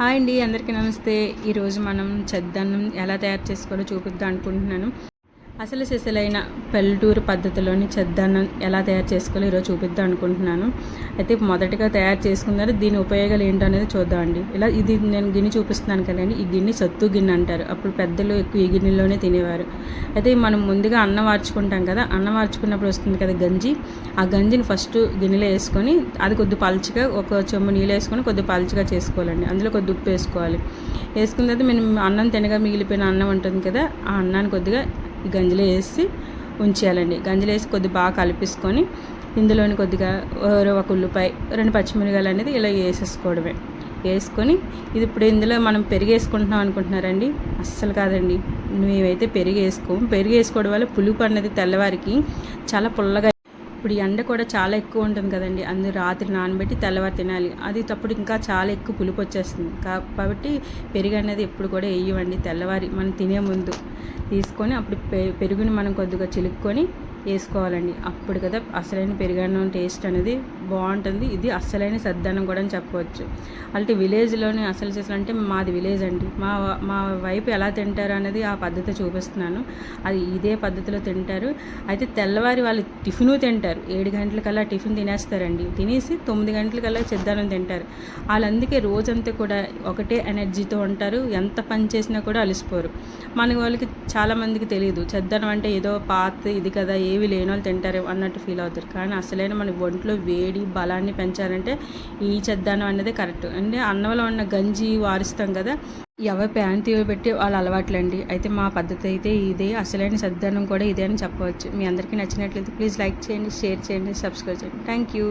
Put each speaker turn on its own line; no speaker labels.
Hi అండి అందరికీ నమస్తే. ఈరోజు మనం చెద్దన్నం ఎలా తయారు చేసుకోవాలో చూపిద్దాం అనుకుంటున్నాను. అసలు సిసలైన పల్లెటూరు పద్ధతిలోని చెద్దన్నం ఎలా తయారు చేసుకోవాలో ఈరోజు చూపిద్దాం అనుకుంటున్నాను. అయితే మొదటగా తయారు చేసుకున్నారు దీని ఉపయోగాలు ఏంటో అనేది చూద్దామండి ఇలా ఇది నేను గిన్నె చూపిస్తున్నాను కదండి ఈ గిన్నె సత్తు గిన్నె అంటారు. అప్పుడు పెద్దలు ఎక్కువ ఈ గిన్నెలోనే తినేవారు. అయితే మనం ముందుగా అన్నం వార్చుకుంటాం కదా అన్నం వార్చుకున్నప్పుడు వస్తుంది కదా గంజి. ఆ గంజిని ఫస్ట్ గిన్నెలో వేసుకొని అది కొద్ది పలుచగా ఒక చెమ్ము నీళ్ళు వేసుకొని కొద్ది పలుచగా చేసుకోవాలండి. అందులో కొద్ది ఉప్పు వేసుకోవాలి. వేసుకున్న తర్వాత మనం అన్నం తినగా మిగిలిపోయిన అన్నం ఉంటుంది కదా ఆ అన్నాన్ని కొద్దిగా గంజిలో వేసి ఉంచేయాలండి. గంజిలో వేసి కొద్దిగా బాగా కలిపేసుకొని ఇందులోని కొద్దిగా ఒక ఉల్లిపాయ రెండు పచ్చిమిరకాయలు అనేది ఇలా వేసేసుకోవడమే. వేసుకొని ఇది ఇప్పుడు ఇందులో మనం పెరుగు వేసుకుంటున్నాం అనుకుంటున్నారండి? అస్సలు కాదండి. మేమైతే పెరుగు వేసుకోము పెరుగు వేసుకోవడం వల్ల పులుపు అనేది తెల్లవారికి చాలా పుల్లగా ఇప్పుడు ఎండ కూడా చాలా ఎక్కువ ఉంటుంది కదండి. అందులో రాత్రి నానబెట్టి తెల్లవారు తినాలి. అది తప్పుడు ఇంకా చాలా ఎక్కువ పులుపు వచ్చేస్తుంది కాబట్టి పెరుగు అనేది ఎప్పుడు కూడా వేయవండి తెల్లవారి మనం తినే ముందు తీసుకొని అప్పుడు పెరుగుని మనం కొద్దిగా చిలుక్కొని వేసుకోవాలండి. అప్పుడు కదా అసలైన పెరుగన్నం టేస్ట్ అనేది బాగుంటుంది. ఇది అస్సలైన సద్దన్నం కూడా అని చెప్పవచ్చు. అలాంటి విలేజ్లోని అసలు చేసాలంటే మాది విలేజ్ అండి. మా మా వైపు ఎలా తింటారు అనేది ఆ పద్ధతి చూపిస్తున్నాను. అది ఇదే పద్ధతిలో తింటారు. అయితే తెల్లవారి వాళ్ళు టిఫిను తింటారు. ఏడు గంటలకల్లా టిఫిన్ తినేస్తారండి. తినేసి తొమ్మిది గంటలకల్లా చెద్దానం తింటారు. వాళ్ళందుకే రోజంతా కూడా ఒకటే ఎనర్జీతో ఉంటారు. ఎంత పని చేసినా కూడా అలసిపోరు. మన వాళ్ళకి చాలామందికి తెలియదు చెద్దనం అంటే ఏదో పాత ఇది కదా ఏవి లేని వాళ్ళు తింటారు అన్నట్టు ఫీల్ అవుతారు. కానీ అసలైన మన ఒంట్లో వేడి బలాన్ని పెంచాలంటే ఈ చెద్దానం అనేది కరెక్ట్. అంటే అన్నంలో ఉన్న గంజి వారిస్తాం కదా ఎవరి ప్యాన్ పెట్టి వాళ్ళ అలవాట్లండి. అయితే మా పద్ధతి అయితే ఇదే అసలైన సద్దానం కూడా ఇదే అని చెప్పవచ్చు. మీ అందరికీ నచ్చినట్లయితే ప్లీజ్ లైక్ చేయండి షేర్ చేయండి సబ్స్క్రైబ్ చేయండి. Thank you.